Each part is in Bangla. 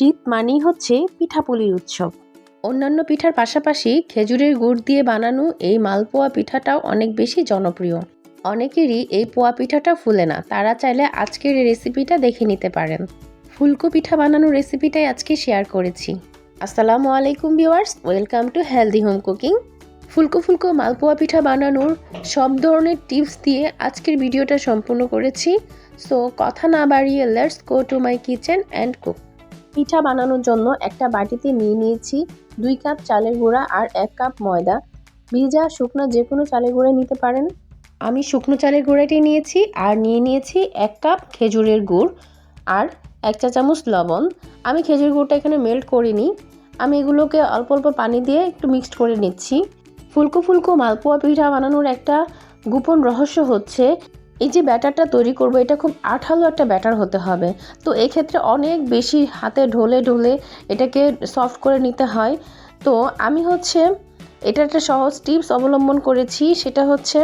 শীত মানেই হচ্ছে পিঠাপুলির উৎসব। অন্যান্য পিঠার পাশাপাশি খেজুরের গুড় দিয়ে বানানো এই মালপোয়া পিঠাটাও অনেক বেশি জনপ্রিয়। অনেকেরই এই পোয়া পিঠাটা ফুলে না, তারা চাইলে আজকের এই রেসিপিটা দেখে নিতে পারেন। ফুলকো পিঠা বানানোর রেসিপিটাই আজকে শেয়ার করেছি। আসসালামু আলাইকুম viewers welcome to healthy home cooking ফুলকো ফুলকো মালপোয়া পিঠা বানানোর সব ধরনের টিপস দিয়ে আজকের ভিডিওটা সম্পূর্ণ করেছি। সো কথা না বাড়িয়ে let's go to my kitchen and cook পিঠা বানানোর জন্য একটা বাটিতে নিয়ে নিয়েছি দুই কাপ চালের গুঁড়া আর এক কাপ ময়দা। ভিজা শুকনো যে কোনো চালের গুঁড়া নিতে পারেন। আমি শুকনো চালের গুঁড়াটি নিয়েছি আর নিয়ে নিয়েছি এক কাপ খেজুরের গুড় আর এক চা চামচ লবণ। আমি খেজুর গুড়টা এখানে মেল্ট করিনি। আমি এগুলোকে অল্প অল্প পানি দিয়ে একটু মিক্সড করে নিচ্ছি। ফুলকো ফুলকো মালপোয়া পিঠা বানানোর একটা গোপন রহস্য হচ্ছে এই যে ব্যাটারটা তৈরি করব, এটা খুব আঠালো একটা ব্যাটার হতে হবে। তো এক্ষেত্রে অনেক বেশি হাতে ঢলে ঢলে এটাকে সফট করে নিতে হয়। তো আমি হচ্ছে এটা একটা সহজ টিপস অবলম্বন করেছি, সেটা হচ্ছে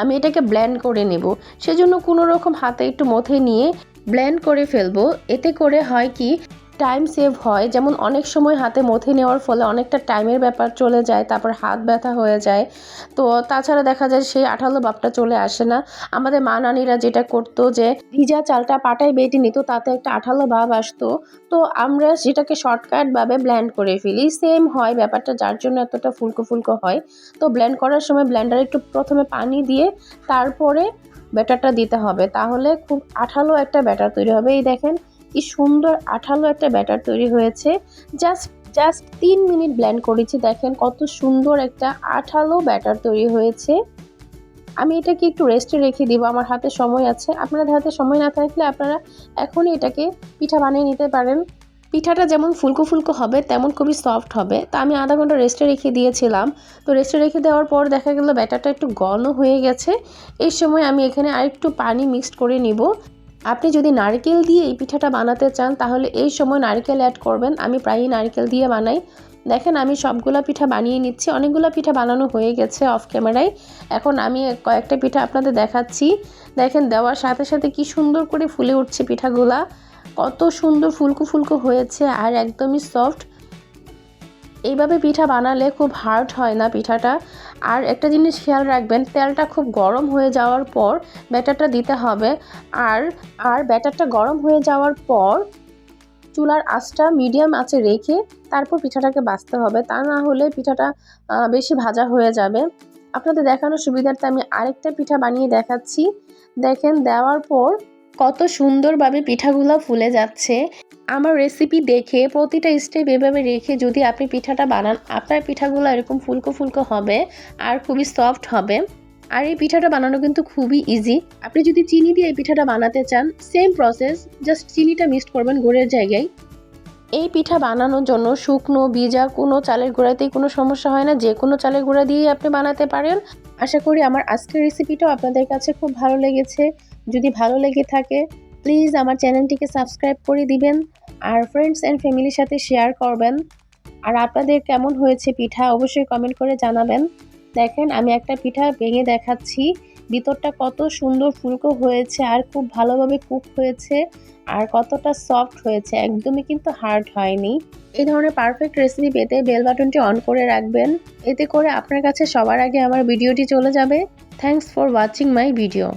আমি এটাকে ব্ল্যান্ড করে নেব। সেজন্য কোনো রকম হাতে একটু মথে নিয়ে ব্ল্যান্ড করে ফেলব। এতে করে হয় কি টাইম সেভ হয়, যেমন অনেক সময় হাতে মথে নেওয়ার ফলে অনেকটা টাইমের ব্যাপার চলে যায়, তারপর হাত ব্যথা হয়ে যায়। তো তাছাড়া দেখা যায় সেই আঠালো ভাবটা চলে আসে না। আমাদের মা নানিরা যেটা করতো যে, ভিজা চালটা পাটায় বেটে নিত, তাতে একটা আঠালো ভাব আসতো। তো আমরা সেটাকে শর্টকাটভাবে ব্ল্যান্ড করে ফেলি। সেম হয় ব্যাপারটা, যার জন্য এতটা ফুলকো ফুলকো হয়। তো ব্ল্যান্ড করার সময় ব্ল্যান্ডারে একটু প্রথমে পানি দিয়ে, তারপরে ব্যাটারটা দিতে হবে। তাহলে খুব আঠালো একটা ব্যাটার তৈরি হবে। এই দেখেন কি সুন্দর আঠালো একটা ব্যাটার তৈরি হয়েছে। জাস্ট জাস্ট তিন মিনিট ব্ল্যান্ড করেছি, দেখেন কত সুন্দর একটা আঠালো ব্যাটার তৈরি হয়েছে। আমি এটাকে একটু রেস্টে রেখে দিব, আমার হাতে সময় আছে। আপনাদের হাতে সময় না থাকলে আপনারা এখনই এটাকে পিঠা বানিয়ে নিতে পারেন। পিঠাটা যেমন ফুলকো ফুলকো হবে, তেমন খুবই সফট হবে। তা আমি আধা ঘণ্টা রেস্টে রেখে দিয়েছিলাম। তো রেস্টে রেখে দেওয়ার পর দেখা গেল ব্যাটারটা একটু ঘন হয়ে গেছে। এই সময় আমি এখানে আরেকটু পানি মিক্সড করে নিব। আপনি যদি নারকেল দিয়ে এই পিঠাটা বানাতে চান, তাহলে এই সময় নারকেল অ্যাড করবেন। আমি প্রায়ই নারকেল দিয়ে বানাই। দেখেন, আমি সবগুলা পিঠা বানিয়ে নিচ্ছি। অনেকগুলো পিঠা বানানো হয়ে গেছে অফ ক্যামেরায় এখন আমি কয়েকটা পিঠা আপনাদের দেখাচ্ছি। দেখেন, দেওয়ার সাথে সাথে কি সুন্দর করে ফুলে উঠছে পিঠাগুলা। কত সুন্দর ফুলকো ফুলকো হয়েছে আর একদমই সফট এইভাবে পিঠা বানালে খুব হার্ড হয় না পিঠাটা। আর একটা জিনিস খেয়াল রাখবেন, তেলটা খুব গরম হয়ে যাওয়ার পর ব্যাটারটা দিতে হবে। আর আর ব্যাটারটা গরম হয়ে যাওয়ার পর চুলার আঁচটা মিডিয়াম আঁচে রেখে তারপর পিঠাটাকে বাছতে হবে। তা না হলে পিঠাটা বেশি ভাজা হয়ে যাবে। আপনাদের দেখানোর সুবিধার্থে আমি আরেকটা পিঠা বানিয়ে দেখাচ্ছি। দেখেন, দেওয়ার পর কত সুন্দরভাবে পিঠাগুলো ফুলে যাচ্ছে। আমার রেসিপি দেখে প্রতিটা স্টেপ এভাবে রেখে যদি আপনি পিঠাটা বানান, আপনার পিঠাগুলো এরকম ফুলকো ফুলকো হবে আর খুবই সফট হবে। আর এই পিঠাটা বানানো কিন্তু খুবই ইজি আপনি যদি চিনি দিয়ে এই পিঠাটা বানাতে চান সেম প্রসেস জাস্ট চিনিটা মিক্সড করবেন গুড়ের জায়গায়। এই পিঠা বানানোর জন্য শুকনো, ভিজা, কোনো চালের গুঁড়াতেই কোনো সমস্যা হয় না, যে কোনো চালের গুঁড়া দিয়েই আপনি বানাতে পারেন। আশা করি আমার আজকের রেসিপিটাও আপনাদের কাছে খুব ভালো লেগেছে। যদি ভালো লেগে থাকে প্লিজ আমার চ্যানেলটিকে সাবস্ক্রাইব করে দিবেন আর ফ্রেন্ডস অ্যান্ড ফ্যামিলির সাথে শেয়ার করবেন। আর আপনাদের কেমন হয়েছে পিঠা, অবশ্যই কমেন্ট করে জানাবেন। দেখেন, আমি একটা পিঠা ভেঙে দেখাচ্ছি। ভিতরটা কত সুন্দর ফুলকো হয়েছে আর খুব ভালোভাবে কুক হয়েছে আর কতটা সফট হয়েছে। একদমই কিন্তু হার্ড হয়নি। এই ধরনের পারফেক্ট রেসিপি পেতে বেল বাটনটি অন করে রাখবেন। এতে করে আপনার কাছে সবার আগে আমার ভিডিওটি চলে যাবে। Thanks for watching my video